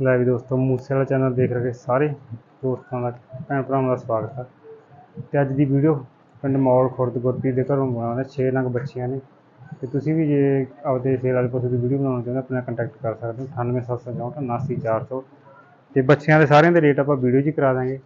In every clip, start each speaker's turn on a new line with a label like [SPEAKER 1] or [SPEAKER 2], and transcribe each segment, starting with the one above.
[SPEAKER 1] ਲੈ ਵੀ ਦੋਸਤੋ ਮੂਸੇ ਵਾਲਾ ਚੈਨਲ ਦੇਖ ਰਹੇ ਸਾਰੇ ਦੋਸਤਾਂ ਦਾ ਭੈਣ ਭਰਾਵਾਂ ਦਾ ਸਵਾਗਤ ਹੈ ਤੇ ਅੱਜ ਦੀ ਵੀਡੀਓ ਪਿੰਡ ਮੌਲ ਖੁਰਦ ਗੁਰਪ੍ਰੀਤ ਦੇ ਘਰੋਂ ਬਣਾਉਣਾ 6 ਨੰਗ ਬੱਚੀਆਂ ਨੇ। ਤੇ ਤੁਸੀਂ ਵੀ ਜੇ ਆਪਦੇ ਸੇਲ ਵਾਲੇ ਪਸ਼ੂ ਦੀ ਵੀਡੀਓ ਬਣਾਉਣਾ ਚਾਹੁੰਦੇ ਹੋ ਆਪਣਾ ਕੰਟੈਕਟ ਕਰ ਸਕਦੇ ਹੋ। 98764 79400 ਤੇ ਬੱਚਿਆਂ ਦੇ ਸਾਰਿਆਂ ਦੇ ਰੇਟ ਆਪਾਂ ਵੀਡੀਓ 'ਚ ਕਰਾ ਦਾਂਗੇ।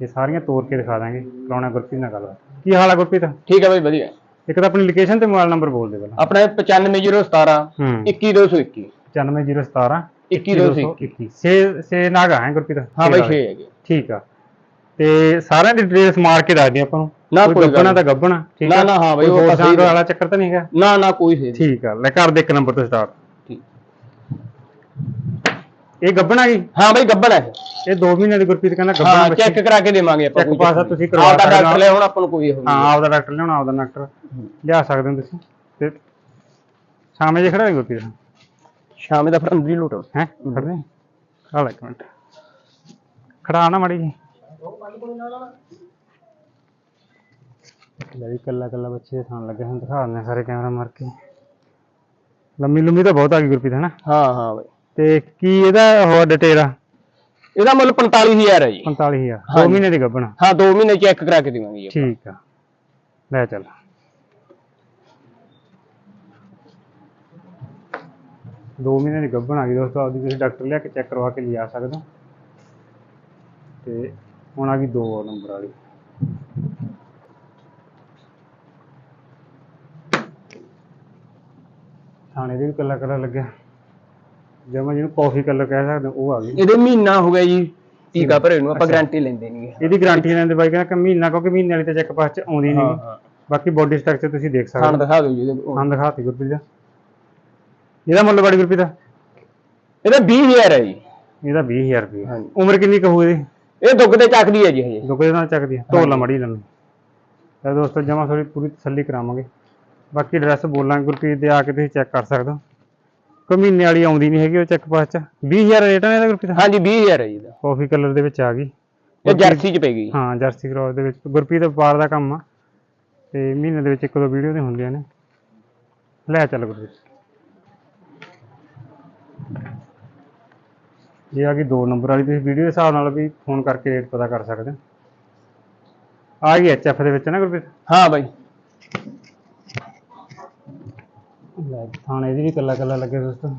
[SPEAKER 1] ਤੇ ਸਾਰੀਆਂ ਤੋੜ ਕੇ ਦਿਖਾ ਦਾਂਗੇ। ਕਰਾਉਣਾ ਗੁਰਪ੍ਰੀਤ ਨਾਲ ਗੱਲ ਕੀ ਹਾਲ ਹੈ ਗੁਰਪ੍ਰੀਤ?
[SPEAKER 2] ਠੀਕ ਹੈ ਬਾਈ ਵਧੀਆ।
[SPEAKER 1] ਇੱਕ ਤਾਂ ਆਪਣੀ ਲੋਕੇਸ਼ਨ ਤੇ ਮੋਬਾਈਲ ਨੰਬਰ ਬੋਲ ਦੇ ਪਹਿਲਾਂ।
[SPEAKER 2] ਆਪਣਾ 95017
[SPEAKER 1] ਹੂੰ।
[SPEAKER 2] 21221
[SPEAKER 1] 95017
[SPEAKER 2] 21221
[SPEAKER 1] ਛੇ ਛੇ ਨਾਗ ਹੈ ਗੁਰਪ੍ਰੀਤ?
[SPEAKER 2] ਹਾਂ ਬਾਈ
[SPEAKER 1] ਛੇ
[SPEAKER 2] 6 ਹੈਗੇ।
[SPEAKER 1] ਠੀਕ ਆ। ਤੇ ਸਾਰਿਆਂ ਦੀ ਡਿਟੇਲਸ ਮਾਰ ਕੇ ਦੱਸ ਦਿਓ ਆਪਾਂ ਨੂੰ।
[SPEAKER 2] ਨਾ ਕੋਈ
[SPEAKER 1] ਗੱਬਣਾ ਤਾਂ ਗੱਬਣਾ ਠੀਕ
[SPEAKER 2] ਨਾ,
[SPEAKER 1] ਆ?
[SPEAKER 2] ਨਾ, ਹਾਂ ਬਈ, ਉਹ ਸਹੀ
[SPEAKER 1] ਸੰਗ ਵਾਲਾ ਚੱਕਰ ਤਾਂ ਨਹੀਂ ਹੈਗਾ?
[SPEAKER 2] ਨਾ ਨਾ ਕੋਈ ਸੇ
[SPEAKER 1] ਠੀਕ ਆ ਲੈ ਕਰ ਦੇ ਇੱਕ ਨੰਬਰ ਤੋਂ ਸਟਾਰਟ
[SPEAKER 2] ਠੀਕ
[SPEAKER 1] ਇਹ ਗੱਬਣਾ ਜੀ
[SPEAKER 2] ਹਾਂ ਬਾਈ ਗੱਬੜ ਹੈ
[SPEAKER 1] ਇਹ। 2 ਮਹੀਨੇ ਦੀ ਗੁਰਪ੍ਰੀਤ ਕਹਿੰਦਾ
[SPEAKER 2] ਹਾਂ
[SPEAKER 1] ਗੱਬਣਾ
[SPEAKER 2] ਚੈੱਕ ਕਰਾ ਕੇ ਦੇਵਾਂਗੇ ਆਪਾਂ ਕੋਈ
[SPEAKER 1] ਪਾਸ ਤੁਸੀਂ। ਕਰਵਾ
[SPEAKER 2] ਆਪਦਾ ਡਾਕਟਰ
[SPEAKER 1] ਹੋ।
[SPEAKER 2] ਲੈ ਹੁਣ ਆਪਾਂ ਨੂੰ ਕੋਈ ਇਹ
[SPEAKER 1] ਹਾਂ ਆਪਦਾ ਡਾਕਟਰ ਲਿਆਉਣਾ ਆਪਦਾ ਡਾਕਟਰ ਲਿਆ ਸਕਦੇ ਹੋ ਤੁਸੀਂ। ਤੇ ਸ਼ਾਮੇ ਜੇ ਖੜਾ ਹੈ ਗੁਰਪ੍ਰੀਤ।
[SPEAKER 2] ਸ਼ਾਮੇ ਦਾ ਫਿਰ ਅੰਦਰ ਹੀ ਲੋਟ
[SPEAKER 1] ਹੈ? ਖੜਦੇ ਆ ਲੈ ਇੱਕ ਮਿੰਟ। ਖੜਾ ਨਾ ਮੜੀ ਜੀ ਲੈ ਵੀ ਕੱਲਾ ਕੱਲਾ ਬੱਚੇ ਦੇ ਥਾਣ ਲੱਗੇ ਹਨ ਦਿਖਾ ਦਿੰਦੇ ਹਾਂ ਸਾਰੇ ਕੈਮਰਾ ਮਾਰ ਕੇ। ਲੰਮੀ ਲੰਮੀ ਤਾਂ ਬਹੁਤ ਆ ਗਈ ਗੁਰਪ੍ਰੀਤ ਹੈ ਨਾ
[SPEAKER 2] ਹਾਂ ਹਾਂ ਬਾਈ।
[SPEAKER 1] ਤੇ ਕੀ ਇਹਦਾ ਹੋਰ ਡਿਟੇਲ ਆ?
[SPEAKER 2] ਇਹਦਾ ਮੁੱਲ 45000 ਹੈ ਜੀ।
[SPEAKER 1] 45000 ਦੋ
[SPEAKER 2] ਹਾਂਜੀ।
[SPEAKER 1] ਮਹੀਨੇ ਦੀ ਗੱਭਣ
[SPEAKER 2] ਹਾਂ 2 ਮਹੀਨੇ ਚੈੱਕ ਕਰਾ ਕੇ ਦੇਵਾਂਗੇ ਜੀ।
[SPEAKER 1] ਠੀਕ ਆ। ਲੈ ਚੱਲ। ਦੋ ਮਹੀਨੇ ਦੀ ਗੱਭਣ ਆ ਗਈ ਦੋਸਤੋ ਆਪਦੀ ਤੁਸੀਂ ਡਾਕਟਰ ਲਿਆ ਕੇ ਚੈੱਕ ਕਰਵਾ ਕੇ ਲਿਆ ਸਕਦੇ ਹੋ। ਤੇ ਹੁਣ ਆ ਗਈ ਦੋ ਨੰਬਰ ਵਾਲੀ। ਥਾਣੇ ਦੇ ਵੀ ਕੱਲਾ ਕੱਲਾ ਲੱਗਿਆ। ਜਿਵੇਂ ਜਿਹਨੂੰ ਕਾਫੀ ਕਲਰ ਕਹਿ ਸਕਦੇ ਹੋ, ਉਹ ਆ ਗਈ।
[SPEAKER 2] ਇਹਦੇ ਮਹੀਨਾ ਹੋ ਗਿਆ ਜੀ ਟੀਕਾ ਭਰੇ ਨੂੰ ਆਪਾਂ ਗਾਰੰਟੀ ਲੈਂਦੇ ਨਹੀਂਗੇ
[SPEAKER 1] ਇਹਦੀ ਗਾਰੰਟੀ ਲੈਂਦੇ ਬਾਈ ਕਹਿੰਦਾ ਕਿ ਮਹੀਨਾ ਕਿਉਂਕਿ ਮਹੀਨੇ ਵਾਲੀ ਤਾਂ ਚੈੱਕ ਪਾਸ ਚ ਆਉਂਦੀ ਨਹੀਂ
[SPEAKER 2] ਹਾਂ
[SPEAKER 1] ਬਾਕੀ ਬੋਡੀ ਸਟਰਕਚਰ ਤੁਸੀਂ ਦੇਖ ਸਕਦੇ
[SPEAKER 2] ਖਾਣ
[SPEAKER 1] ਹੋ।
[SPEAKER 2] ਦਿਖਾ ਦਿਓ ਜੀ ਇਹਦੇ।
[SPEAKER 1] ਹਾਂ ਦਿਖਾਤੀ ਗੁਰਪ੍ਰੀਤ ਦਾ ਇਹਦਾ ਮੁੱਲ ਬੜੀ ਗੁਰਪ੍ਰੀਤ ਦਾ?
[SPEAKER 2] ਇਹਦਾ 20000 ਹੈ ਜੀ।
[SPEAKER 1] ਇਹਦਾ 20000 ਰੁਪਏ।
[SPEAKER 2] ਹਾਂਜੀ।
[SPEAKER 1] ਉਮਰ ਕਿੰਨੀ ਕਹੂ ਇਹਦੀ?
[SPEAKER 2] ਇਹ ਦੁੱਗ ਤੇ ਚੱਕਦੀ ਹੈ ਜੀ ਹਜੇ।
[SPEAKER 1] ਦੁੱਕੇ ਦੇ ਨਾਲ ਚੱਕਦੀ ਆ ਢੋਲਾ ਮੜੀ ਲੰਮੀ ਤਾਂ ਦੋਸਤੋ ਜਮਾ ਥੋੜੀ ਪੂਰੀ ਤਸੱਲੀ ਕਰਾਵਾਂਗੇ। ਬਾਕੀ ਐਡਰੈਸ ਬੋਲਾਂਗੇ ਗੁਰਪ੍ਰੀਤ ਦੇ ਆ ਕੇ ਤੁਸੀਂ ਚੈੱਕ ਕਰ ਸਕਦੇ ਹੋ। ਕੋਈ ਮਹੀਨੇ ਵਾਲੀ ਆਉਂਦੀ ਨਹੀਂ ਹੈਗੀ ਉਹ ਚੈੱਕ ਪਾਸ ਚ। 20000 ਰੇਟ ਹੈ ਇਹਦਾ ਗੁਰਪ੍ਰੀਤ?
[SPEAKER 2] ਹਾਂਜੀ 20000 ਹੈ ਜੀ ਇਹਦਾ।
[SPEAKER 1] ਕਾਫੀ ਕਲਰ ਦੇ ਵਿੱਚ ਆ ਗਈ।
[SPEAKER 2] ਇਹ ਜਰਸੀ ਚ ਪੈ ਗਈ।
[SPEAKER 1] ਹਾਂ ਜਰਸੀ ਕ੍ਰੋਸ ਦੇ ਵਿੱਚ। ਗੁਰਪ੍ਰੀਤ ਵਪਾਰ ਦਾ ਕੰਮ ਆ। ਤੇ ਮਹੀਨੇ ਦੇ ਵਿੱਚ ਇੱਕ ਦੋ ਵੀਡੀਓ ਤੇ ਹੁੰਦੀਆਂ ਨੇ। ਲੈ ਚੱਲ ਗੁਰਪ੍ਰੀਤ। ਇਹ ਆ ਗਈ ਦੋ ਨੰਬਰ ਵਾਲੀ ਤੁਸੀਂ ਵੀਡੀਓ ਦੇ ਹਿਸਾਬ ਨਾਲ ਵੀ ਫੋਨ ਕਰਕੇ ਰੇਟ ਪਤਾ ਕਰ ਸਕਦੇ ਹੋ। ਆ ਗਈ ਐਚਐਫ ਦੇ ਵਿੱਚ ਨਾ ਗੁਰਪ੍ਰੀਤ?
[SPEAKER 2] ਹਾਂ ਬਾਈ।
[SPEAKER 1] ਲੈ ਥਾਣੇ ਇਹਦੀ ਵੀ ਕੱਲਾ ਕੱਲਾ ਲੱਗੇ ਦੋਸਤੋ।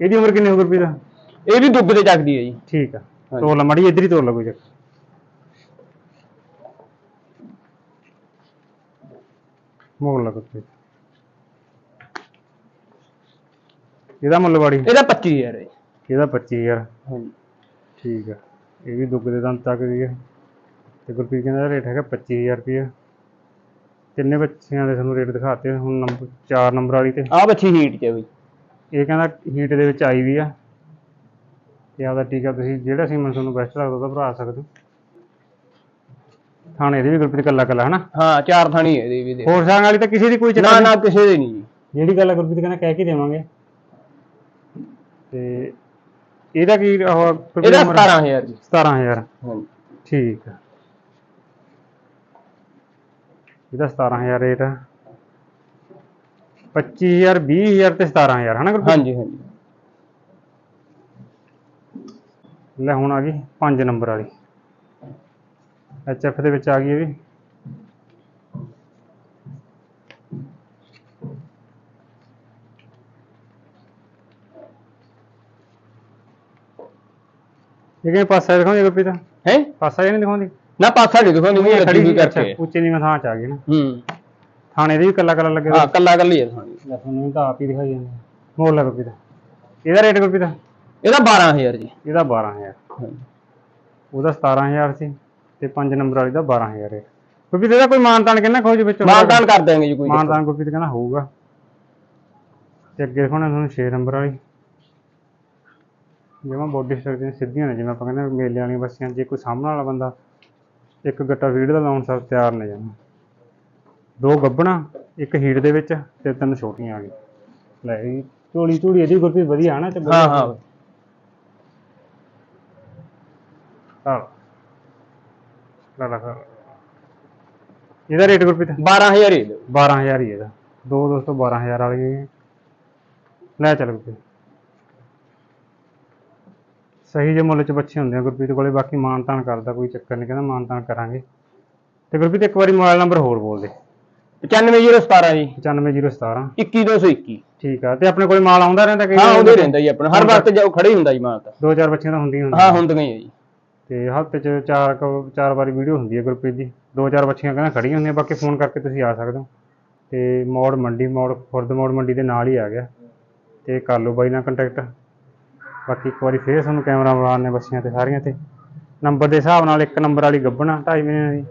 [SPEAKER 1] ਇਹਦੀ ਉਮਰ ਕਿੰਨੀ ਹੋ ਗੁਰਪ੍ਰੀਤ?
[SPEAKER 2] ਇਹ ਵੀ ਦੁੱਗ ਤੇ ਚੱਕਦੀ ਹੈ ਜੀ।
[SPEAKER 1] ਠੀਕ ਆ। ਤੋਲ ਮੜੀ ਇੱਧਰ ਹੀ ਤੋਲ ਲਾ ਕੋਈ ਚੱਕਰ। ਮੋੜ ਲਾ ਕੁੱਤੇ ਇਹਦਾ ਮੁੱਲ ਬਾੜੀ
[SPEAKER 2] ਇਹਦਾ 25000 ਹੈ
[SPEAKER 1] ਇਹਦਾ 25000
[SPEAKER 2] ਹਾਂਜੀ।
[SPEAKER 1] ਠੀਕ ਆ। ਇਹ ਵੀ ਦੁੱਗ ਦੇ ਦੰਦ ਤੱਕ ਦੀ ਹੈ ਤੇ ਗੁਰਪ੍ਰੀਤ ਕਹਿੰਦਾ ਇਹਦਾ ਰੇਟ ਹੈਗਾ 25000 ਰੁਪਏ ਤਿੰਨੇ ਬੱਚਿਆਂ ਦੇ ਤੁਹਾਨੂੰ ਰੇਟ ਦਿਖਾਤੇ ਹੁਣ ਨੰਬਰ 4 ਨੰਬਰ ਵਾਲੀ ਤੇ।
[SPEAKER 2] ਆਹ ਬੱਚੀ ਹੀਟ ਚ ਹੈ ਬਈ।
[SPEAKER 1] ਇਹ ਕਹਿੰਦਾ ਹੀਟ ਦੇ ਵਿੱਚ ਆਈ ਵੀ ਆ। ਤੇ ਆਪਦਾ ਟੀਕਾ ਤੁਸੀਂ ਜਿਹੜਾ ਸੀਮਨ ਤੁਹਾਨੂੰ ਬੈਸਟ ਲੱਗਦਾ ਉਹਦਾ ਭਰਾ ਸਕਦੇ ਹੋ। ਥਾਣੇ ਦੇ ਵੀ ਗੁਰਪ੍ਰੀਤ ਕੱਲਾ ਕੱਲਾ ਹਨਾ?
[SPEAKER 2] ਹਾਂ ਚਾਰ ਥਾਣੀ ਹੈ ਇਹਦੀ ਵੀ ਦੇ।
[SPEAKER 1] ਹੋਰ ਸੰਗ ਵਾਲੀ ਤਾਂ ਕਿਸੇ ਦੀ ਕੋਈ ਚੱਕਰ
[SPEAKER 2] ਨਾ ਨਾ ਕਿਸੇ ਦੇ ਨਹੀਂ
[SPEAKER 1] ਜਿਹੜੀ ਗੱਲ ਆ ਗੁਰਪ੍ਰੀਤ ਕਹਿੰਦਾ ਕਹਿ ਕੇ ਦੇਵਾਂਗੇ। ਤੇ ਇਹਦਾ ਕੀ ਉਹ
[SPEAKER 2] ਇਹਦਾ
[SPEAKER 1] ਉਮਰ?
[SPEAKER 2] 17000 ਜੀ।
[SPEAKER 1] 17000
[SPEAKER 2] ਹਾਂਜੀ।
[SPEAKER 1] ਠੀਕ ਆ। ਇਹਦਾ 17000 ਰੇਟ ਆ। 25000 20000 ਤੇ 17000 ਹਨਾ ਗੁਰਪ੍ਰੀਤ?
[SPEAKER 2] ਹਾਂਜੀ ਹਾਂਜੀ।
[SPEAKER 1] ਲੈ ਹੁਣ ਆ ਗਈ 5 ਨੰਬਰ ਵਾਲੀ। ਐਚਐਫ ਦੇ ਵਿੱਚ ਆ ਗਈ ਇਹ ਵੀ। ਇਹ ਕਿਵੇਂ ਪਾਸਾ ਦਿਖਾਉਂਦੀ ਗੁਰਪ੍ਰੀਤ
[SPEAKER 2] ਹੈ?
[SPEAKER 1] ਪਾਸਾ ਇਹ ਨਹੀਂ ਦਿਖਾਉਂਦੀ?
[SPEAKER 2] ਨਾ ਪਾਸਾ ਨਹੀਂ ਦਿਖਾਉਂਦੀ ਵੀ ਲੱਗੀ ਹੋਈ
[SPEAKER 1] ਅੱਛਾ,
[SPEAKER 2] ਕਰਕੇ।
[SPEAKER 1] ਉੱਚੇ ਨੀਵੇਂ ਥਾਂ ਚ ਆ ਨਾ।
[SPEAKER 2] ਹੂੰ।
[SPEAKER 1] ਥਾਣੇ ਦੇ ਵੀ ਕੱਲਾ ਕੱਲਾ ਲੱਗੇ
[SPEAKER 2] ਹਾਂ ਕੱਲਾ ਕੱਲੀ ਹੈ ਥਾਣੀ।
[SPEAKER 1] ਤੁਹਾਨੂੰ ਤਾਂ ਆਪ ਹੀ ਦਿਖਾਈ ਜਾਂਦੇ ਮੋਲ ਲੈ ਗੁਰਪ੍ਰੀਤ ਇਹਦਾ ਰੇਟ ਗੁਰਪ੍ਰੀਤ
[SPEAKER 2] ਇਹਦਾ 12000 ਜੀ।
[SPEAKER 1] ਇਹਦਾ 12000
[SPEAKER 2] ਹਾਂਜੀ।
[SPEAKER 1] ਉਹਦਾ 17000 ਸੀ ਤੇ 5 ਨੰਬਰ ਵਾਲੀ ਦਾ 12000 ਰੇਟ। ਗੁਰਪ੍ਰੀਤ ਇਹਦਾ ਕੋਈ ਮਾਨਤਾਨ ਕਿੰਨਾ ਖੋਜ ਵਿੱਚ?
[SPEAKER 2] ਮਾਨਦਾਨ ਕਰ ਦਾਂਗੇ ਜੀ ਕੋਈ
[SPEAKER 1] ਮਾਨਤਾਨ ਗੁਰਪ੍ਰੀਤ ਕਹਿੰਦਾ ਹੋਊਗਾ। ਤੇ ਅੱਗੇ ਦਿਖਾਉਣਾ ਤੁਹਾਨੂੰ 6 ਨੰਬਰ ਵਾਲੀ। ਜਿਵੇਂ ਬੋਡੀ ਸਟਰਕਚਰ ਸਿੱਧੀਆਂ ਨੇ ਜਿਵੇਂ ਆਪਾਂ ਕਹਿੰਦੇ ਮੇਲੇ ਵਾਲੀਆਂ ਬੱਸੀਆਂ ਜੇ ਕੋਈ ਸਾਹਮਣੇ ਵਾਲਾ ਬੰਦਾ ਇੱਕ ਗੱਟਾ ਫੀਡ ਦਾ ਲਾਉਣ ਸਭ ਤਿਆਰ ਨੇ ਜਮਾਂ ਦੋ ਗੱਬਣਾ ਇੱਕ ਹੀਟ ਦੇ ਵਿੱਚ ਤੇ ਤਿੰਨ ਛੋਟੀਆਂ ਆ ਗਈ ਲੈ ਜੀ ਝੋਲੀ ਝੂੜੀ ਇਹਦੀ ਗੁਰਪ੍ਰੀਤ ਵਧੀਆ ਹੈ ਨਾ ਤੇ
[SPEAKER 2] ਹਾਂ ਹਾਂ।
[SPEAKER 1] ਹਾਂ ਲਾ ਲਾ। ਇਹਦਾ ਰੇਟ ਗੁਰਪ੍ਰੀਤ?
[SPEAKER 2] 12000 ਹੀ ਦਿਓ
[SPEAKER 1] 12000 ਹੀ ਇਹਦਾ। ਦੋ ਦੋਸਤੋ 12000 ਵਾਲੀ ਲੈ ਚੱਲ ਗੁਰਪ੍ਰੀਤ। ਸਹੀ ਜੇ ਮੁੱਲ 'ਚ ਬੱਚੇ ਹੁੰਦੇ ਆ ਗੁਰਪ੍ਰੀਤ ਕੋਲੇ ਬਾਕੀ ਮਾਨ ਤਾਨ ਕਰਦਾ ਕੋਈ ਚੱਕਰ ਨਹੀਂ ਕਹਿੰਦਾ ਮਾਨ ਤਾਨ ਕਰਾਂਗੇ। ਤੇ ਗੁਰਪ੍ਰੀਤ ਇੱਕ ਵਾਰੀ ਮੋਬਾਈਲ ਨੰਬਰ ਹੋਰ ਬੋਲ ਦੇ।
[SPEAKER 2] 95017 ਜੀ।
[SPEAKER 1] 95017
[SPEAKER 2] 21221
[SPEAKER 1] ਠੀਕ ਆ ਤੇ ਆਪਣੇ ਕੋਲੇ ਮਾਲ ਆਉਂਦਾ ਰਹਿੰਦਾ ਕਈ
[SPEAKER 2] ਹਾਂ? ਉਹਦੇ ਰਹਿੰਦਾ ਜੀ ਆਪਣਾ। ਹਰ ਵਕਤ ਜਾਓ ਖੜੇ ਹੁੰਦਾ ਜੀ ਮਾਂ ਤਾਂ।
[SPEAKER 1] ਦੋ ਚਾਰ ਬੱਚੀਆਂ ਤਾਂ ਹੁੰਦੀਆਂ ਹਾਂ ਹੁੰਦੀਆਂ।
[SPEAKER 2] ਹੁੰਦੀਆਂ ਹੀ ਆ ਜੀ।
[SPEAKER 1] ਤੇ ਹਫ਼ਤੇ 'ਚ ਚਾਰ ਕੁ- ਚਾਰ ਵਾਰੀ ਵੀਡੀਓ ਹੁੰਦੀ ਹੈ ਗੁਰਪ੍ਰੀਤ ਦੀ। ਦੋ ਚਾਰ ਬੱਚੀਆਂ ਕਹਿੰਦਾ ਖੜੀਆਂ ਹੁੰਦੀਆਂ ਬਾਕੀ ਫੋਨ ਕਰਕੇ ਤੁਸੀਂ ਆ ਸਕਦੇ ਹੋ। ਤੇ ਮੋੜ ਮੰਡੀ ਮੋੜ ਖੁਰਦ ਮੋੜ ਮੰਡੀ ਦੇ ਨਾਲ ਹੀ ਆ ਗਿਆ। ਤੇ ਕਰ ਲਓ ਬਾਈ ਨਾਲ ਕੰਟੈਕਟ ਬਾਕੀ ਇੱਕ ਵਾਰੀ ਫੇਰ ਤੁਹਾਨੂੰ ਕੈਮਰਾ ਬੁਲਾਉਣ ਨੇ ਬੱਸੀਆਂ ਤੇ ਸਾਰੀਆਂ ਤੇ। ਨੰਬਰ ਦੇ ਹਿਸਾਬ ਨਾਲ ਇੱਕ ਨੰਬਰ ਵਾਲੀ ਗੱਬਣਾ 2.5 ਮਹੀਨੇ ਦੀ।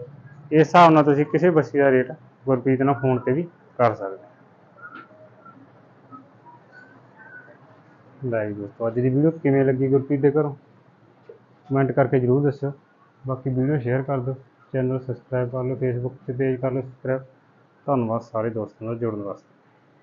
[SPEAKER 1] ਇਸ ਹਿਸਾਬ ਨਾਲ ਤੁਸੀਂ ਕਿਸੇ ਬੱਸੀ ਦਾ ਰੇਟ ਗੁਰਪ੍ਰੀਤ ਨਾਲ ਫੋਨ ਤੇ ਵੀ ਕਰ ਸਕਦੇ ਹੋ। ਲੈ ਦੋਸਤੋ, ਅੱਜ ਦੀ ਵੀਡੀਓ ਕਿਵੇਂ ਲੱਗੀ ਗੁਰਪ੍ਰੀਤ ਦੇ ਘਰੋਂ? ਕਮੈਂਟ ਕਰਕੇ ਜਰੂਰ ਦੱਸਿਓ। ਬਾਕੀ ਵੀਡੀਓ ਸ਼ੇਅਰ ਕਰ ਦਿਓ। ਚੈਨਲ ਸਬਸਕ੍ਰਾਈਬ ਕਰ ਲਓ ਫੇਸਬੁੱਕ ਤੇ ਪੇਜ ਕਰ ਲਓ ਸਬਸਕ੍ਰਾਈਬ ਧੰਨਵਾਦ ਸਾਰੇ ਦੋਸਤਾਂ ਦਾ ਜੁੜਨ ਵਾਸਤੇ।